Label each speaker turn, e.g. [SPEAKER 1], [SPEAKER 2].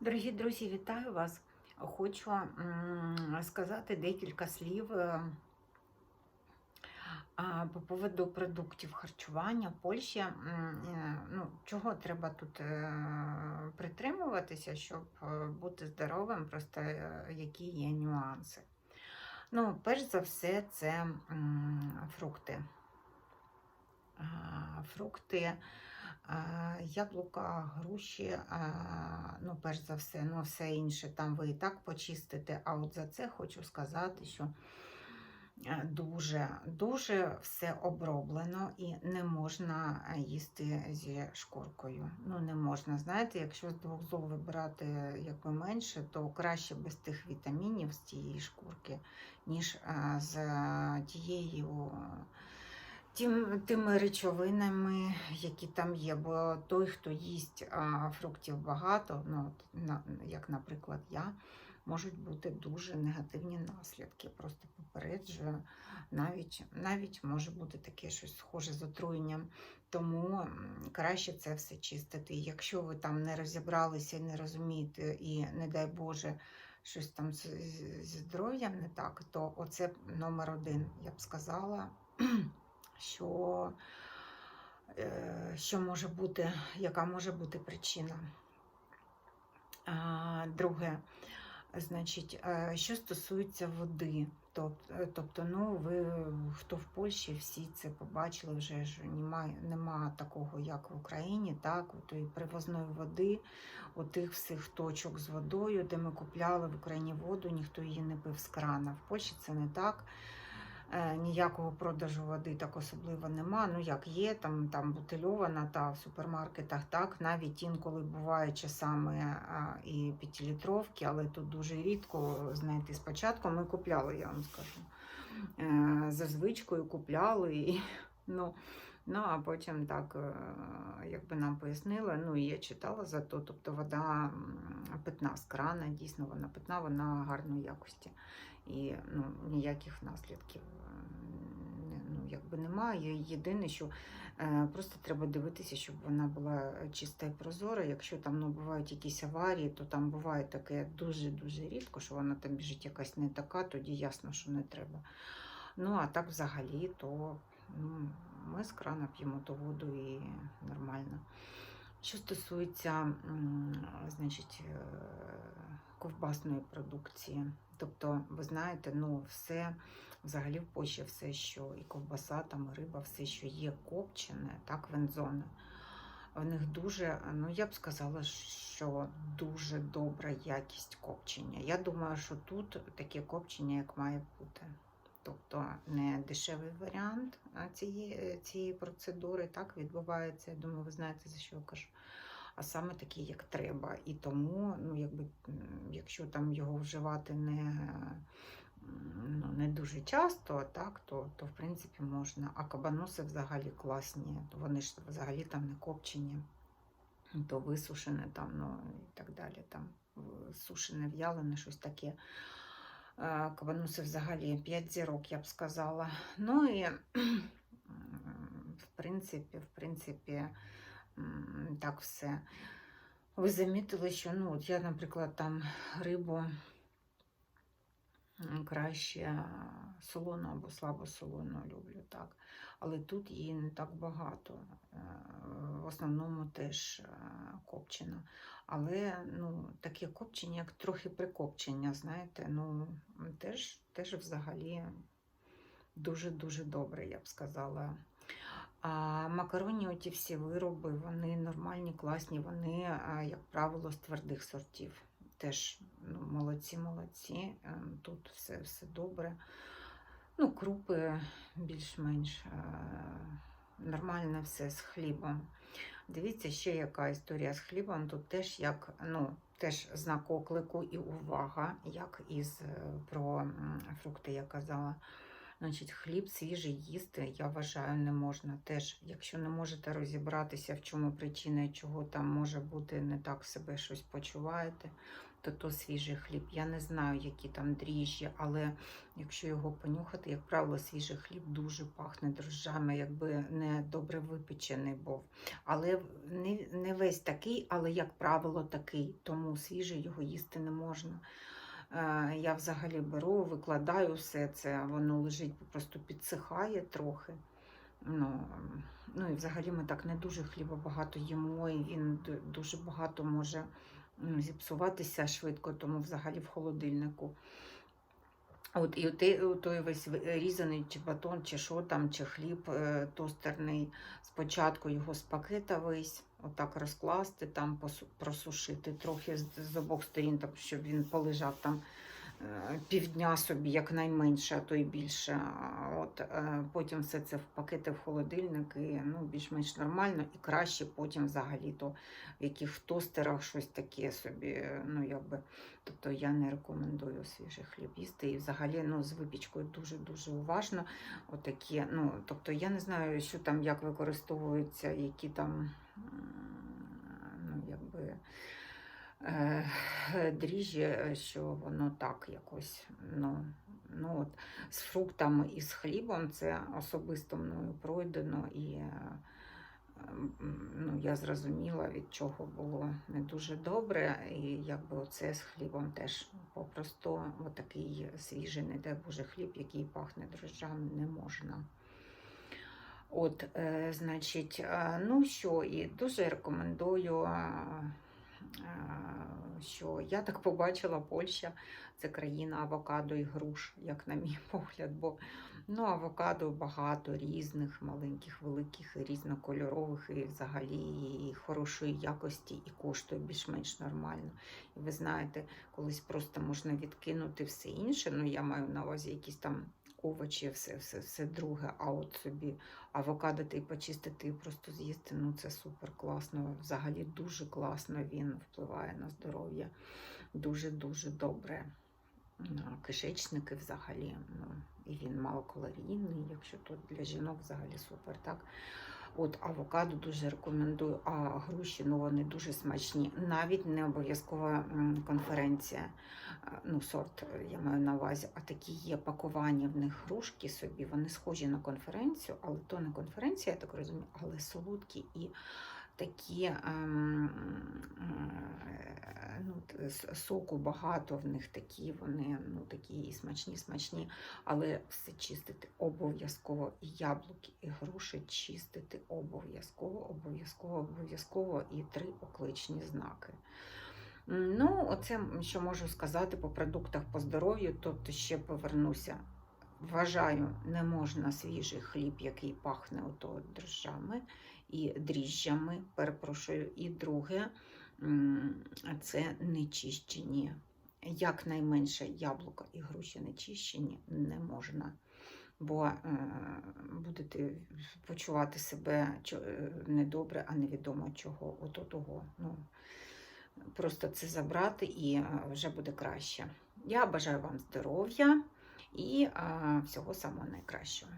[SPEAKER 1] Дорогі друзі, вітаю вас! Хочу сказати декілька слів е, по поводу продуктів харчування в Польщі. Е, Ну, чого треба тут е, притримуватися, щоб бути здоровим, просто які є нюанси. Ну, перш за все, це фрукти. Фрукти, яблука, груші, ну, перш за все, ну, все інше там ви і так почистите. А от за це хочу сказати, що е, дуже, дуже все оброблено і не можна е, їсти зі шкуркою. Ну, не можна. Знаєте, якщо з двох зол вибирати якби менше, то краще без тих вітамінів з тієї шкурки, ніж е, з тією тим, тими речовинами, які там є. Бо той, хто їсть фруктів багато, ну, як, наприклад, я, можуть бути дуже негативні наслідки. Просто попереджую, навіть, навіть може бути таке щось схоже з отруєнням. Тому краще це все чистити. Якщо ви там не розібралися не розумієте, і, не дай Боже, щось там зі здоров'ям не так, то оце номер один, я б сказала що, е, що може бути, яка може бути причина. Друге, значить, е, що стосується води, тобто, ну, ви, хто в Польщі, всі це побачили вже ж нема, нема такого, як в Україні, так, тої привозної води, отих всіх точок з водою, де ми купляли в Україні воду, ніхто її не пив з крана. В Польщі це не так. Е, ніякого продажу води так особливо нема. Ну як є, там там бутильована та в супермаркетах так, навіть інколи буває часами а, і п'ятилітровки, але тут дуже рідко знайти спочатку. Ми купляли, я вам скажу. Е, за звичкою купляли. І, ну, Ну, а потім так, е, якби нам пояснили, ну і я читала за то, тобто вода питна з крана, дійсно вона питна, вона гарної якості. І ну, ніяких наслідків е, ну, якби немає. Єдине, що е, просто треба дивитися, щоб вона була чиста і прозора. Якщо там ну, бувають якісь аварії, то там буває таке дуже-дуже рідко, що вона там біжить якась не така, тоді ясно, що не треба. Ну, а так взагалі, то ну, ми з крана п'ємо ту воду і нормально. Що стосується значить, е, ковбасної продукції, тобто, ви знаєте, ну, все взагалі в Польщі все, що і ковбаса, там, і риба, все, що є копчене, так, вензоне. В них дуже, ну я б сказала, що дуже добра якість копчення. Я думаю, що тут таке копчення, як має бути. Тобто не дешевий варіант цієї, цієї процедури так відбувається. Я думаю, ви знаєте, за що я кажу. А саме такий, як треба. І тому, ну, якби, якщо там його вживати не, ну, не дуже часто, так, то, то в принципі можна. А кабаноси взагалі класні, вони ж взагалі там не копчені, то висушене там, ну і так далі. Там сушене, в'ялене, щось таке. Е, взагалі 5 зірок, я б сказала. Ну і в принципі, в принципі, так все. Ви замітили, що ну, от я, наприклад, там рибу краще солону або слабо солону люблю, так. Але тут її не так багато. Е, В основному теж е, копчена. Але ну, таке копчення, як трохи прикопчення, знаєте, ну, теж, теж взагалі дуже-дуже добре, я б сказала. А макаронні оті всі вироби, вони нормальні, класні, вони, як правило, з твердих сортів. Теж ну, молодці, молодці. Ем, Тут все, все добре. Ну, крупи більш-менш е, нормально все з хлібом. Дивіться, ще яка історія з хлібом. Тут теж як, ну, теж знак оклику і увага, як із е, про фрукти я казала. Значить, хліб свіжий їсти, я вважаю, не можна. Теж, якщо не можете розібратися, в чому причина, чого там може бути не так себе щось почуваєте, то то свіжий хліб. Я не знаю, які там дріжджі, але якщо його понюхати, як правило, свіжий хліб дуже пахне дрожжами, якби не добре випечений був. Але не, не весь такий, але, як правило, такий, тому свіжий його їсти не можна. Е, Я взагалі беру, викладаю все це, воно лежить, просто підсихає трохи. Ну, ну і взагалі ми так не дуже хліба багато їмо, і він дуже багато може зіпсуватися швидко, тому взагалі в холодильнику. От і той, той весь різаний чи батон, чи що там, чи хліб е, тостерний. Спочатку його з пакета весь, отак розкласти, там просушити трохи з, обох сторін, так, щоб він полежав там е, півдня собі, якнайменше, а то й більше. От, е, потім все це в пакети в холодильник і ну, більш-менш нормально, і краще потім взагалі то в яких тостерах щось таке собі. е, Ну, якби, тобто я не рекомендую свіжий хліб їсти. І взагалі ну, з випічкою дуже-дуже уважно. Отакі, ну, тобто я не знаю, що там, як використовуються, які там дріжджі, е, що воно так якось. Ну, ну, от, з фруктами і з хлібом це особисто мною пройдено і. е, Ну, я зрозуміла, від чого було не дуже добре, і якби оце з хлібом теж попросту отакий свіжий, не дай Боже, хліб, який пахне дрожжами, не можна. От, е, значить, е, ну що, і дуже рекомендую, е, е, що я так побачила, Польща це країна авокадо і груш, як на мій погляд. Бо ну, авокадо багато різних, маленьких, великих, різнокольорових, і взагалі хорошої якості, і коштує більш-менш нормально. І ви знаєте, колись просто можна відкинути все інше. Ну, я маю на увазі якісь там овочі, все, все, все друге, а от собі авокадо ти почистити і просто з'їсти, ну це супер класно. Взагалі дуже класно він впливає на здоров'я. Дуже-дуже добре. Кишечники взагалі. Ну, і він малокалорійний, якщо тут для жінок взагалі супер. так. От авокадо дуже рекомендую, а груші ну, вони дуже смачні. Навіть не обов'язкова конференція, е, ну, сорт е, я маю на увазі, а такі є пакування в них грушки собі. Вони схожі на конференцію, але то не конференція, я так розумію, але солодкі і такі ем, е, ну, соку багато в них такі, вони ну, такі смачні, смачні, але все чистити обов'язково. І яблуки, і груші чистити обов'язково, обов'язково, обов'язково і три окличні знаки. Ну, оце що можу сказати по продуктах по здоров'ю, тобто ще повернуся. Вважаю, не можна свіжий хліб, який пахне ото дрожжами і дріжджами, перепрошую. І друге, це нечищені. Якнайменше яблука і груші нечищені не можна. Бо е, будете почувати себе е, недобре, а невідомо чого. Ото того. Ну, просто це забрати і е, вже буде краще. Я бажаю вам здоров'я і всього самого найкращого.